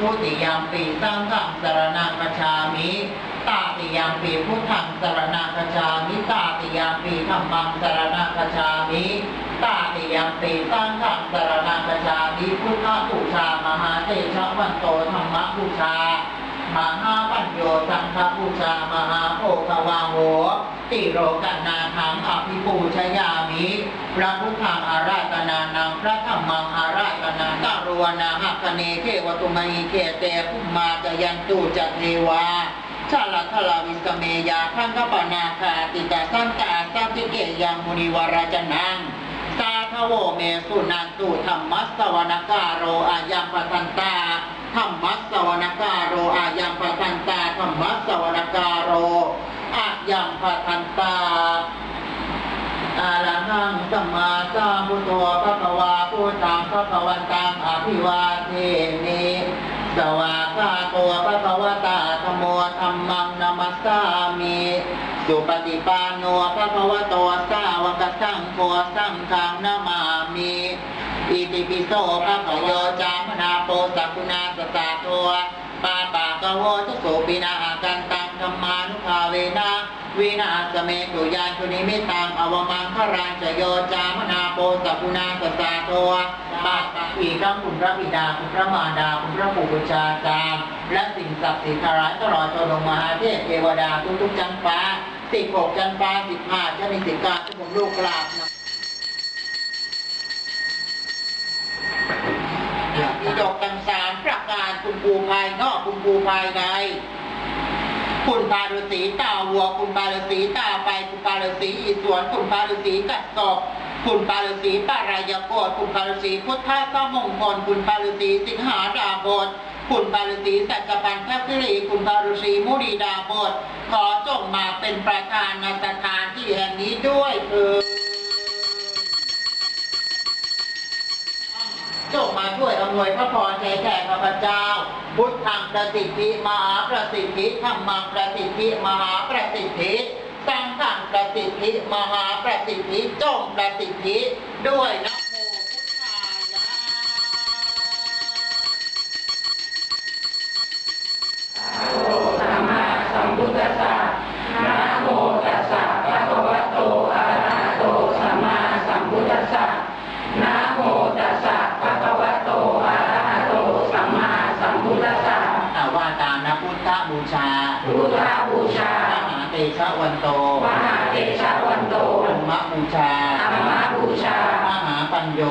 พุทธิยามปีสังฆังสารนังคชามิ ตาติยามปีพุทธังสารนังคชามิตาติยามปีธรรมังสารนังคชามิตาติยามปีสังฆังสารนังคชามิพุทธบูชามหาเตชะวันโตธรรมบูชา มหาปัญโยสังฆบูชามหาโภควาโหติโรกันนาทังอภิปูชยามิ พระพุทธังอาราธนานังพระธรรมังอาราธนาตารวนาหักเนเทวตุมัยเกเตภุมมาจยันตุจัตเทวาชาลาทลาวิสเมยาขังกปนาคาติตาสันตาสัติเกยังมุนิวรจนังสาทโวเมสุนันตุธรรมัสวนการโรอายังปทันตา ธรรมัสสวนการโรอายังปทันตาธรรมัสสวนการโรอายังปทันตาอาลังหังสัมมาสัมพุทโธพระภวาพุทธังพระภวันตังอภิวาเทมิสวากขาโตพระภวตาธรรมโมธรรมังนามัสสามิสุปฏิปันโนพระภวโตสาวกสังโฆสังฆังนามามิ อิติปิโสภะคะโยจามนาโปสักุณาสสะโทปาปากะโวทุโสปินาอากันตังธรรมานุภาเวนะวินาสเมตุยานทุนิมิตังอวมังครังจโยจามนาโปสักุณาสสะโทปาปะอีกทั้งคุณพระบิดาคุณพระมารดาคุณพระปู่บูชาจารย์และสิ่งศักดิ์สิทธิ์ทั้งหลายตลอดจนลงมหาเทพเทวดาทุกๆชั้นฟ้าสิบหกชั้นฟ้าสิบห้าชั้นนิสิตการทุกผมลูกกราบนะ มีดอกกันสามประการคุณปูภายนอกคุณปูภายใน คุณปาฤาษีตาวัว คุณปาฤาษีตาไป คุณปาฤาษีอีสวน คุณปาฤาษีกัดกอบคุณปาฤาษีปารายโกฏคุณปาฤาษีพุทธาสมงคล คุณปาฤาษีสิงหาดาบทคุณปาฤาษีสัจจปันทกิรีคุณปาฤาษีมุนีดาบทขอจงมาเป็นประธานในสถานที่แห่งนี้ด้วยเถิด จง มาช่วยอำนวยพระพรแก่แก่ข้าพเจ้า พุทธังประสิทธิมหาประสิทธิธรรมังประสิทธิมหาประสิทธิสังฆังประสิทธิมหาประสิทธิจงประสิทธิด้วยนะโมพุทธายะ สัมมาสัมพุทธัสสะนะโมตัสสะภะคะวะโตอะระหะโตสัมมาสัมพุทธัสสะนะโมตัสสะภะคะวะโตอะระหะโตสัมมาสัมพุทธัสสะ อาว่าตามนะพุทธบูชา พุทธบูชาม หาเตชะวันโต มหาเตชะวันโต ธรรม บูชาธรรมบูชา มหาปัญโย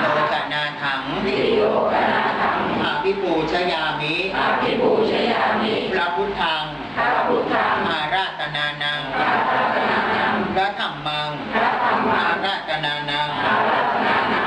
โลกนาถังวิโยกนาถังอาภิปูชยามิอาภิปูชยามิ พระพุทธังพระพุทธังอาราธนานังพระรัตนานัง พระธรรมังพระธรรมัอางราธนานังพระรัตนานัง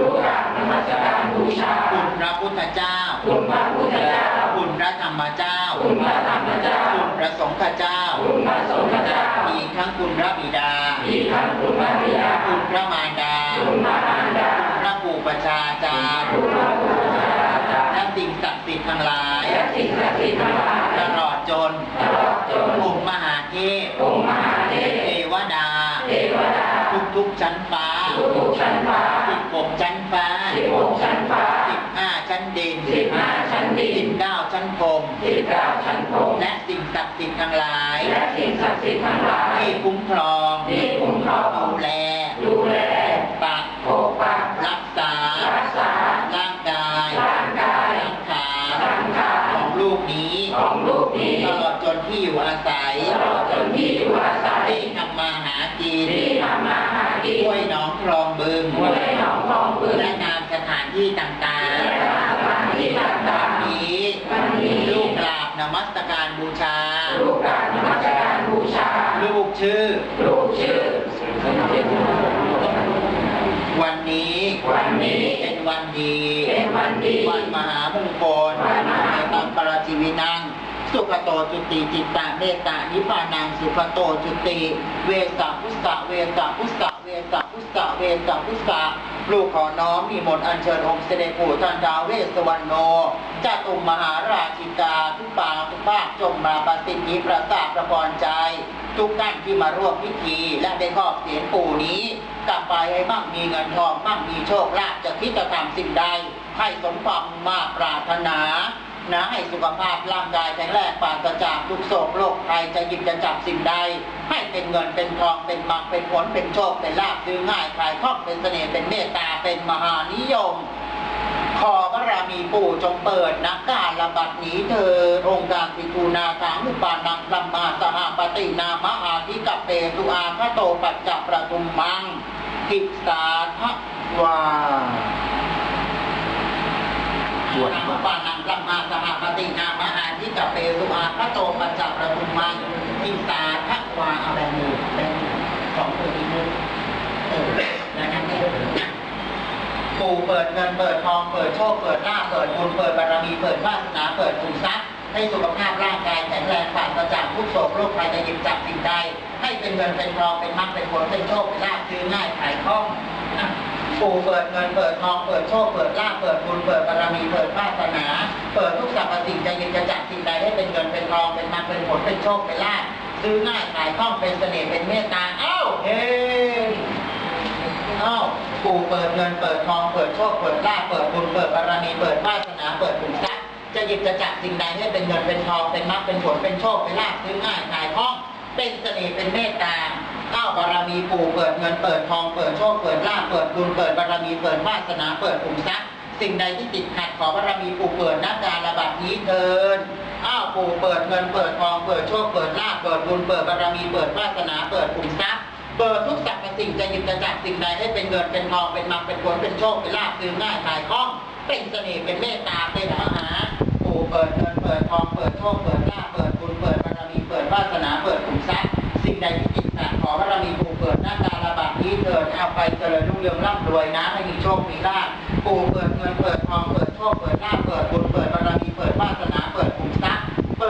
าลูกกราบนมัสการบูชา คุณพระพุทธเจ้า คุณพระพุทธเจ้า คุณพระธรรมเจ้า คุณพระธรรมเจ้า คุณพระสงฆ์เจ้า คุณพระสงฆ์เจ้าอีกทั้งคุณพระบิดาอีกทั้งคุณพระบิดา คุณพระมารดา คุณพระมารดา พระปู่ประชาจารย์คุณพระพุทธเจ้าและสิ่งศักดิ์สิทธิ์ทั้งหลายและสิ่งศักดิ์สิทธิ์ทั้งหลาย ตลอดจนตลอดจนองค์มหาเทพองค์มหาเทพเทวดา เทวดา ทุกทุกๆชั้นฟ้า ทุกๆชั้นฟ้าสิบหก ชั้นฟ้าสิบหกชั้นฟ้าสิบห้าชั้นดินสิบห้าชั้นดินสิบเก้าชั้นพรหมที่เก้าชั้นพรหมและสิ่งศักดิ์สิทธิ์ทั้งหลาย และสิ่งศักดิ์สิทธิ์ทั้งหลายที่คุ้มครอง สการบูชาๆลูกกรารนมัสการบูชา ลูกชื่อ ลูกชื่อ วันนี้วันนี้เป็นวันดีเป็นวันดี วันมหามงคลวันมหามงคล ตังปราชีวินัง สุขโตจุติจิตตะเมตตานิพพานังสุขโตจุติ เวสาพุสสะเวสาพุสสะเวสาพุสสะเวสาพุสสะลูกขอน้อมมีมนต์อัญเชิญองค์เสด็จปู่ท่านดาวเวสวรรณโนจาตุมมหาราชิกาทุกปางทุกภาคจงมาประสิทธิประสาทประกรใจ ทุกท่านที่มาร่วมพิธีและได้ครอบเสียงปู่นี้ กลับไปให้มั่งมีเงินทองมั่งมีโชคลาภจะคิดจะทำสิ่งใดให้สมความมาปรารถนา นะให้สุขภาพร่างกายแข็งแรงปราศจากทุกโศกโรคภัยจะหยิบจะจับสิ่งใด ให้เป็นเงินเป็นทองเป็นมังเป็นผลเป็นโชคเป็นลาภซื้อง่ายขายคล่องเป็นเสน่ห์เป็นเมตตาเป็นมหานิยมขอบารมีปู่จงเปิดนักการระบัดนี้เธอองค์การปิทูนาทางอุปานังลัมมาสหปฏินามหาธิกัปเปตุอาคโตปัจจประทุมมังกิสาทวาบวชอุปานั สัมมาสหปฏินามหาธิกับเปสุอาพระโตปัจจประทุมังอิสาทวาอาแบมือแบมือสองตัวอีกมือเออแล้วนั่นเองปู่เปิดเงินเปิดทองเปิดโชคเปิดลาภเปิดบุญเปิดบารมีเปิดวาสนาเปิดขุทรัพย์ให้สุขภาพร่างกายแข็งแรงปราศจากทุกโศกโรคภัยจะหยิบจับสิ่งใดให้เป็นเงินเป็นทองเป็นมรรคเป็นผลเป็นโชคเป็นลาภซื้อง่ายขายคล่องปู่เปิดเงินเปิดทองเปิดโชคเปิดลาภเปิดบุญเปิดบารมีเปิดวาสนา คเป็นลาภซื้อง่ายขายคล่องเป็นเสน่ห์เป็นเมตตาเอ้าเฮ้เอ้าปู่เปิดเงินเปิดทองเปิดโชคเปิดลาภเปิดบุญเปิดบารมีเปิดวาสนาเปิดขุมทรัพย์จะหยิบจะจับสิ่งใดให้เป็นเงินเป็นทองเป็นมรรคเป็นผลเป็นโชคเป็นลาภซื้อง่ายขายคล่องเป็นเสน่ห์เป็นเมตตาเก้าบารมีปู่เปิดเงินเปิดทองเปิดโชคเปิดลาภเปิดบุญเปิดบารมีเปิดวาสนาเปิดขุมทรัพย์สิ่งใดที่ติดขัดขอบารมีปู่เปิดหน้าการระบาดนี้เทิน ปู่เปิดเงินเปิดทอง เปิดโชคเปิดลาภเปิดบุญเปิดบารมีเปิดวาสนาเปิดขุมทรัพย์เปิดทุกสรรพสิ่งจะหยิบจะจับสิ่งใดให้เป็นเงินเป็นทองเป็นมังเป็นผลเป็นโชคเป็นลาภซื้อง่ายขายคล่องเป็นเสน่ห์เป็นเมตตาเป็นมหาปู่เปิดเงินเปิดทองเปิดโชคเปิดลาภเปิดบุญเปิดบารมีเปิดวาสนาเปิดขุมทรัพย์สิ่งใดที่ติดขัดขอบารมีปู่เปิดหน้าตาระบาดนี้เถิดเอาไปเจริญรุ่งเรืองร่ำรวยนะให้มีโชคมีลาภปู่เปิดเงินเปิดทองเปิดโชคเปิดลาภเปิดบุญเปิดวาสนาเปิดขุมทรัพ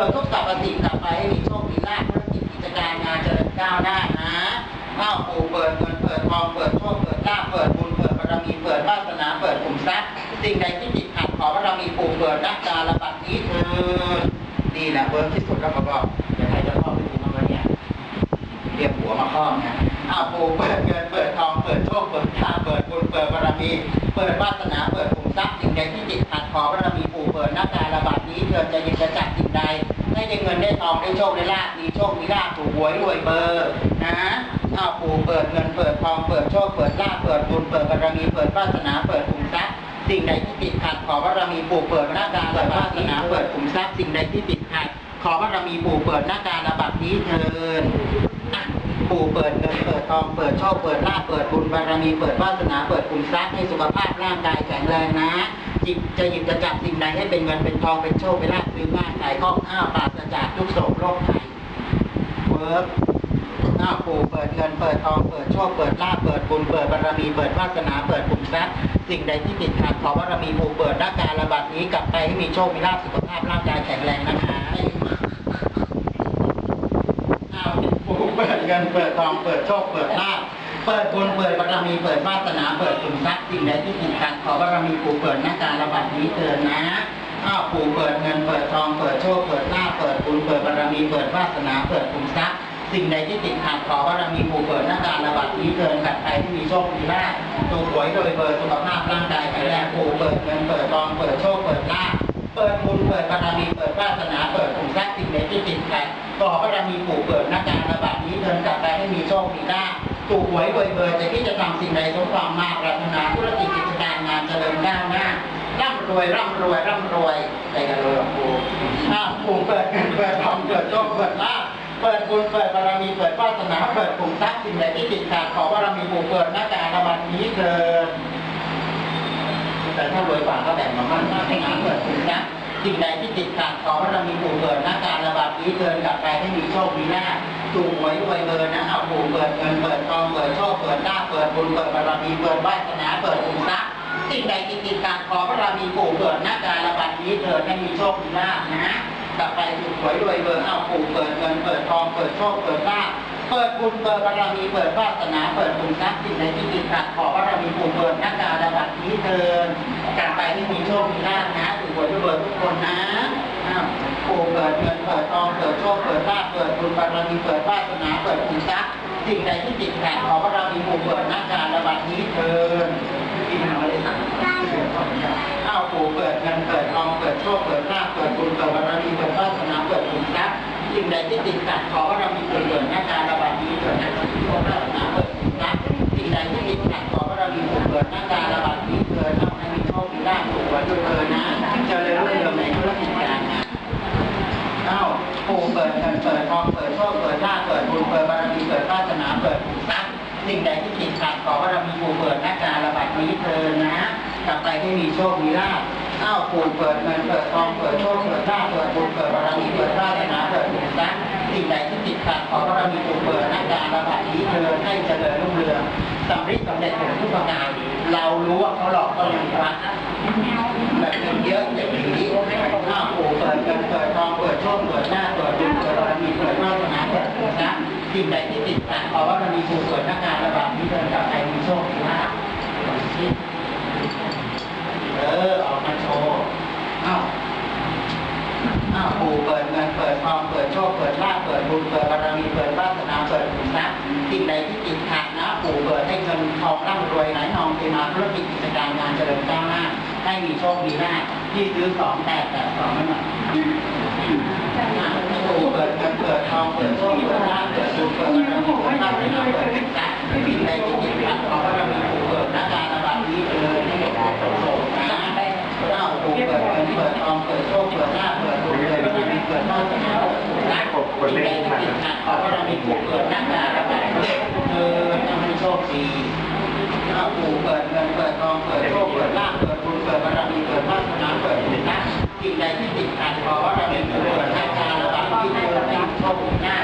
ย์เปิดทุกสรรพสิ่งกลับไปให้มีโชคมีลาภธุรกิจกิจการงานเจริญก้าวหน้านะอ้าวปูเปิดเงินเปิดทองเปิดโชคเปิดลาภเปิดบุญเปิดบารมีเปิดวาสนาเปิดขุมทรัพย์สิ่งใดที่ติดขัดขอบารมีปูเปิดน้าตาระบาดนี้เถิดนี่แหละเวิร์กที่สุดแล้วก็บอกเดี๋ยวให้เจ้าพ่อไปดูมาวันเนี้ยเรียกหัวมาคล้องนะอ้าวปูเปิดเงินเปิดทองเปิดโชคเปิดทางเปิดบุญเปิดบารมีเปิดวาสนาเปิดขุมทรัพย์สิ่งใดที่ติดขัดขอบารมีปูเปิดน้าตาระบาดนี้เถิดจะยินจะจับสิ่งใด ให้ได้เงินได้ทองได้โชคได้ลาภมีโชคมีลาภถูกหวยรวยเบอร์นะอ้าวปู่เปิดเงินเปิดทองเปิดโชคเปิดลาภเปิดบุญเปิดบารมีเปิดวาสนาเปิดขุมทรัพย์สิ่งใดที่ติดขัดขอบารมีปู่เปิดหน้าตาเปิดวาสนาเปิดขุมทรัพย์สิ่งใดที่ติดขัดขอบารมีปู่เปิดหน้าตาระบาดนี้เถิดปู่เปิดเงินเปิดทองเปิดโชคเปิดลาภเปิดบุญบารมีเปิดวาสนาเปิดขุมทรัพย์ให้สุขภาพร่างกายแข็งแรงนะจิตจะหยิบจะจับสิ่งใดให้เป็นเงินเป็นทองเป็นโชคเป็นลา ภซื้อง่ายขายคล่องอ้าวปราศจากทุกโศกโรคภัยเวิร์กอ้าวปูเปิดเงินเปิดทองเปิดโชคเปิดลาภเปิดบุญเปิดบารมีเปิดวาสนาเปิดขุมทรัพย์สิ่งใดที่ติดขัดขอบารมีปูเปิดหน้าการระบาดนี้กลับไปให้มีโชคมีลาภสุขภาพร่างกายแข็งแรงนะคะอ้าปูเปิดเงินเปิดทองเปิดโชคเปิดลาภเปิดบุญเปิดบารมีเปิดวาสนาเปิดขุมทรัพย์สิ่งใดที่ติดขัดขอบารมีปู่เปิดหน้าการระบาดนี้เตือนนะ อ้าวปู่เปิดเงินเปิดทองเปิดโชคเปิดลาเปิดบุญเปิดบารมีเปิดวาสนาเปิดขุมทรัพย์สิ่งใดที่ติดขัดขอบารมีปู่เปิดหน้าการระบาดนี้เตือนขัดใครที่มีโชคมีลาภถูกหวยโดยเบอร์สุขภาพร่างกายแข็งแรงปู่เปิดเงินเปิดทองเปิดโชคเปิดลาภปิดบุญเปิดบารมีเปิดวาสนาเปิดขุมทรัพย์สิ่งใดที่ติดขัดขอบารมีปู่เปิดหน้าการระบาดนี้เดินกลับไปให้มีโชคมีลาภถูกหวยรวยเบอร์จะที่จะทำสิ่งใดสมความมากปรารถนาธุรกิจกิจการงานเจริญก้าวหน้า ร่ำรวยร่ำรวยร่ำรวยใจกันเลยหรอกปู่อาปู่เปิดเงินเปิดทองเปิดโชคเปิดลาภเปิดบุญเปิดบารมีเปิดวาสนาเปิดขุมทรัพย์สิ่งใดที่ติดขัดขอบารมีปู่เปิดหน้าการระบาดนี้เดินแต่ถ้ารวยกว่าก็แบ่งมามั่งให้งานเปิดคุณนะสิ่งใดที่ติดขัดขอให้เรามีปู่เปิดหน้าการระบาดนี้เดินกลับไปให้มีโชคมีลาภถูกหวยรวยเบอร์นะเอาปู่เปิดเงินเปิดทองเปิดโชคเปิดลาภเปิดบุญเปิดบารมีเปิดวาสนาเปิดคุณทรัพย์ สิ่งใดที่ติดขัดขอให้เรามีปู่เปิดหน้าการระบาดนี้เดินให้มีโชคมีลาภนะกลับไปถูกหวยรวยเบอร์เอาปู่เปิดเงินเปิดทองเปิดโชคเปิดลาภเปิดบุญเปิดบารมีเปิดวาสนาเปิดบุญทรัพย์สิ่งใดที่ติดขัดขอบารมีปู่เปิดหน้าการะบัดนี้เดินกลับไปที่มีโชคมีลาภนะถูกหวยรวยเบิดทุกคนนะปู่เปิดเงินเปิดทองเปิดโชคเปิดลาภเปิดบุญบารมีเปิดวาสนาเปิดบุญทรัพย์สิ่งใดที่ติดขัดขอบารมีปู่เปิดหน้าการะบัดนี้เดินที่ทำอะไรสั่ง อ้าวปูเปิดเงินเปิดทองเปิดโชคเปิดลาเปิดบุญเปิดบารมีเปิดวาสนาเปิดบุญทรัพย์สิ่งใดที่ติดขัดขอว่าเรามีเกิดเกิดหน้าการระบาดนี้เกิดในที่โลกราชนาเปิดนะสิ่งใดที่ติดขัดขอว่าเรามีเกิดเกิดหน้าการระบาดนี้เกิดทำให้มีโชคมีลาภถูกหวยด้วยเกินนะเจริญรุ่งเรืองในธุรกิจการงานเอ้าวปูเปิดเงินเปิดทองเปิดโชคเปิดลาเปิดบุญเปิดบารมีเปิดวาสนาเปิดขุมทรัพย์สิ่งใดที่ติดขัดขอว่าเรามีปู่เปิดหน้าการระบาดนี้เกินนะ กลับไปให้มีโชค มีลาภอ้าวปู่เปิดเงินเปิดทองเปิดโชคเปิดลาภเปิดบุญเปิดบารมีเปิดวาสนาเปิดขุมทรัพย์สิ่งใดที่ติดขัดขอว่าเรามีปู่เปิดหน้าการระบาดนี้เทินให้เจริญรุ่งเรืองสำร็จสำเร็จผลทุกประการเรารู้ว่าเขาหลอกก็ยังรักแบบเงินเยอะอย่างนี้อ้าวปู่เปิดเงินเปิดทองเปิดโชคเปิดหน้าเปิดบุญเปิดบารมีเปิดวาสนาเปิดขุมทรัพย์สิ่งใดที่ติดขัดขอว่าเรามีปู่เปิดหน้าการระบาดนี้เทินกลับไปมีโชคมีลาภ เออออกมาโชว์เอ้าเอ้า ปู่เปิดเงินเปิดทองเปิดโชคเปิดลาภเปิดบุญเปิดบารมีเปิดวาสนาเปิดขุนทรัพย์สิ่งใดที่ติดขัดนะปู่เปิดให้เงินทองร่ำรวยไหลนองเทมาธุรกิจกิจการงานเจริญก้าวหน้าให้มีโชคมีลาภที่ซื้อสองแปดแปดสองนั่นแหละปู่เปิดเงินเปิดทองเปิดโชคเปิดลาภเปิดบุญเปิดบารมีเปิดวาสนาเปิดขุนทรัพย์สิ่งใดที่ติดขัดขอบารมีปู่เปิดนาการระบาดนี้เลยให้กับผู้ประสบนะเล่าปูเปิดเงินเปิดทองเปิดโชคเปิดลาภเปิดารมีเปิดวาสนาเรากคนเล่นมันขอว่าเรามีปูเปิดหนาตาระบายเออทำให้โชคดีเล่าปูเปิดเงินเปิดทองเปิดโชคเปิดลาภเปิดบุญเปิดบารมีเปิดวาสนาเปิดบุญรักสิ่งใดที่ติดขัดขอว่าเรามีปูเปิดหน้าตาระบายที่เปิดให้โชคดีหน้า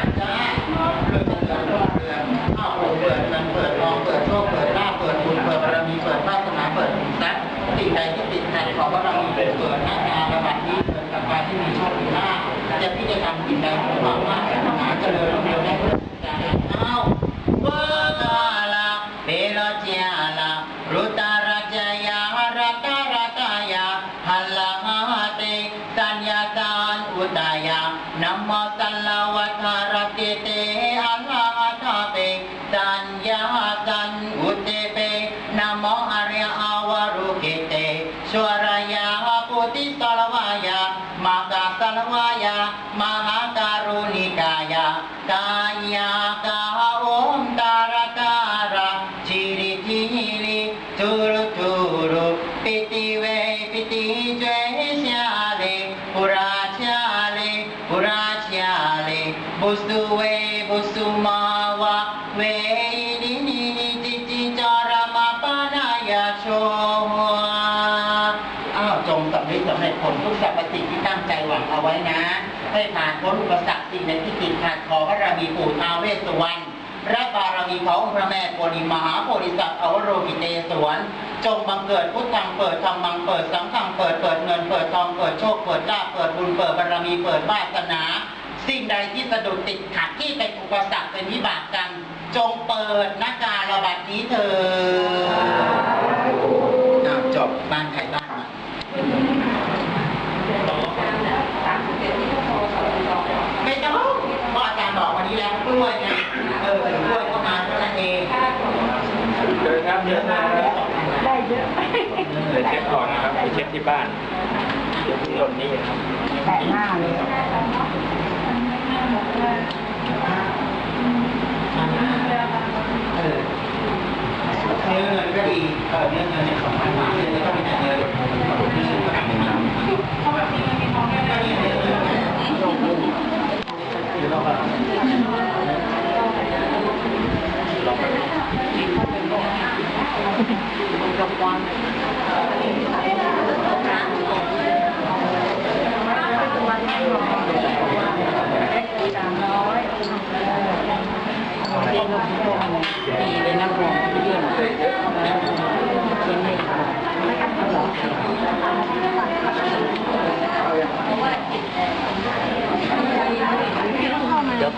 โชอ้าวจงสำเร็จสำเร็จผลทุกสรรพสิ่งที่ตั้งใจหวังเอาไว้นะ ให้ผ่านพ้นอุปสรรคสิ่งใดที่ติดขัดขอพระรามีปู่ท้าวเวสสุวรรณพระบารมีขององค์พระแม่โพธิมหาโพธิสัตว์อวโรกิเตศวรจงบังเกิดพุทธังเปิดธรรมังเปิดสังฆังเปิดเปิดเงินเปิดทองเปิดโชคเปิดลาภเปิดบุญเปิดบารมีเปิดวาสนา สิ่งใดที่สะดุดติดขัดที่เป็นอุปสรรคเป็นวิบากกรรมจงเปิดหน้าการระบาดนี้เถิดอ้าวจ บ้านใครบ้านมันไม่ต้องเพราะอาจารย์บอกวันนี้แล้วกล้วยไงเออกล้วยก็มาเท่านั้นเองเดินครับเยอะมากได้เยอะเลยเช็คก่อนนะครับไปเช็คที่บ้านเดี๋ยวที่รถนี้ครับแต่หน้าเลย เนื้อเงินก็ดีเนื้อเงินเนี่ยสำคัญมากเลยแล้วก็มีแต่เงินที่ประกันเงิน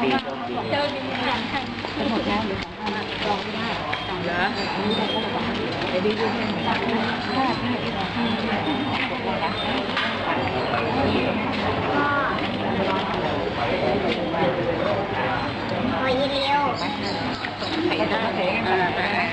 ดีโชคดีเจอดีห่างห่างหมดแล้วรอไม่ได้เหรอไปดีดูพอยีเร็วไปได้ไปได้